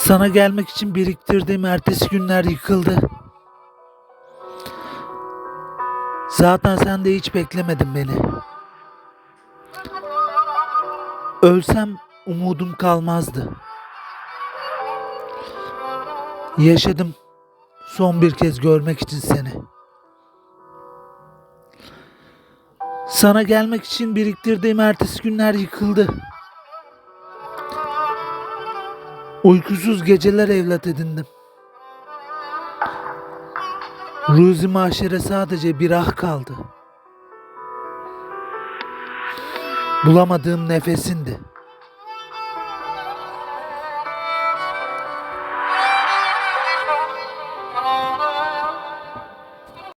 Sana gelmek için biriktirdiğim ertesi günler yıkıldı. Zaten sen de hiç beklemedin beni. Ölsem umudum kalmazdı. Yaşadım son bir kez görmek için seni. Sana gelmek için biriktirdiğim ertesi günler yıkıldı. Uykusuz geceler evlat edindim. Ruzi maşere sadece bir ah kaldı. Bulamadığım nefesindi.